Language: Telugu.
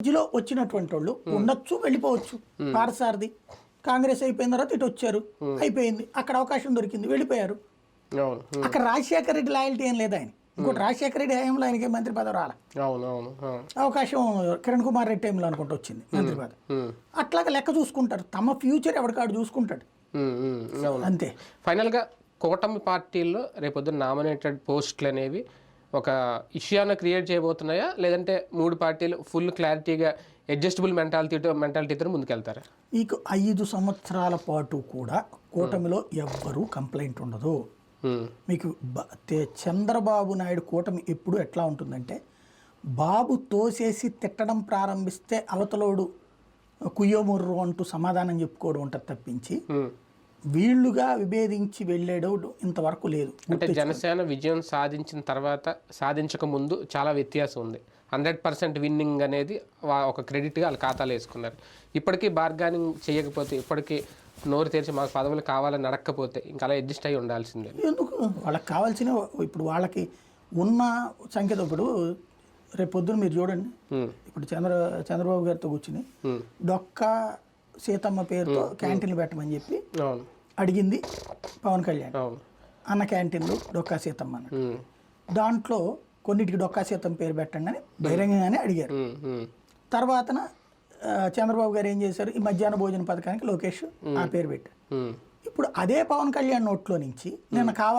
మధ్యలో వచ్చినటువంటి వాళ్ళు ఉండొచ్చు వెళ్ళిపోవచ్చు పారసారథి కాంగ్రెస్ అయిపోయిన తర్వాత ఇటు వచ్చారు అయిపోయింది. అక్కడ అవకాశం దొరికింది వెళ్ళిపోయారు. అక్కడ రాజశేఖర రెడ్డి లాయల్టీ ఏం లేదు ఆయన. ఇంకోటి రాజశేఖర రెడ్డి హయాంలో ఆయనకి మంత్రి పదవి రాల? అవకాశం కిరణ్ కుమార్ రెడ్డి టైంలో అనుకుంటూ వచ్చింది మంత్రి పదవి. అట్లాగా లెక్క చూసుకుంటారు. తమ ఫ్యూచర్ ఎవరికాడు చూసుకుంటాడు. అంతే. ఫైనల్గా కూటమి పార్టీల్లో రేపొద్దున నామినేటెడ్ పోస్టులు అనేవి ఒక ఇష్యూను క్రియేట్ చేయబోతున్నాయా? లేదంటే మూడు పార్టీలు ఫుల్ క్లారిటీగా అడ్జస్టబుల్ మెంటాలిటీతో మెంటాలిటీతో ముందుకెళ్తారా? మీకు ఐదు సంవత్సరాల పాటు కూడా కూటమిలో ఎవ్వరూ కంప్లైంట్ ఉండదు. మీకు చంద్రబాబు నాయుడు కూటమి ఎప్పుడు ఎట్లా ఉంటుందంటే బాబు తోసేసి తిట్టడం ప్రారంభిస్తే అవతలోడు కుయ్యోముర్రు అంటూ సమాధానం చెప్పుకోవడం ఉంటుంది తప్పించి ఉమ్. వీళ్ళుగా విభేదించి వెళ్ళాడు ఇంతవరకు లేదు. అంటే జనసేన విజయం సాధించిన తర్వాత సాధించక ముందు చాలా వ్యత్యాసం ఉంది. హండ్రెడ్ పర్సెంట్ విన్నింగ్ అనేది ఒక క్రెడిట్గా వాళ్ళ ఖాతాలో వేసుకున్నారు. ఇప్పటికీ బార్గానింగ్ చేయకపోతే ఇప్పటికీ నోరు తెరిచి మాకు పదవులు కావాలని అడగకపోతే ఇంకా అలా అడ్జస్ట్ అయ్యి ఉండాల్సిందే. ఎందుకు? వాళ్ళకి కావాల్సిన ఇప్పుడు వాళ్ళకి ఉన్న సంఖ్యతో ఇప్పుడు రేపు పొద్దున మీరు చూడండి. ఇప్పుడు చంద్ర చంద్రబాబు గారితో కూర్చుని డొక్క సీతమ్మ పేరుతో క్యాంటీన్లు పెట్టమని చెప్పి అడిగింది పవన్ కళ్యాణ్. అన్న క్యాంటీన్లు డొక్కా సీతమ్మ అన్నాడు ఉమ్, దాంట్లో కొన్నిటికి డొక్కా సీతమ్మ పేరు పెట్టండి అని బహిరంగంగానే అడిగారు. తర్వాతన చంద్రబాబు గారు ఏం చేశారు? ఈ మధ్యాహ్న భోజన పథకానికి లోకేష్ ఆ పేరు పెట్టారు. ఇప్పుడు అదే పవన్ కళ్యాణ్ నోట్లో నుంచి నిన్న కావాలి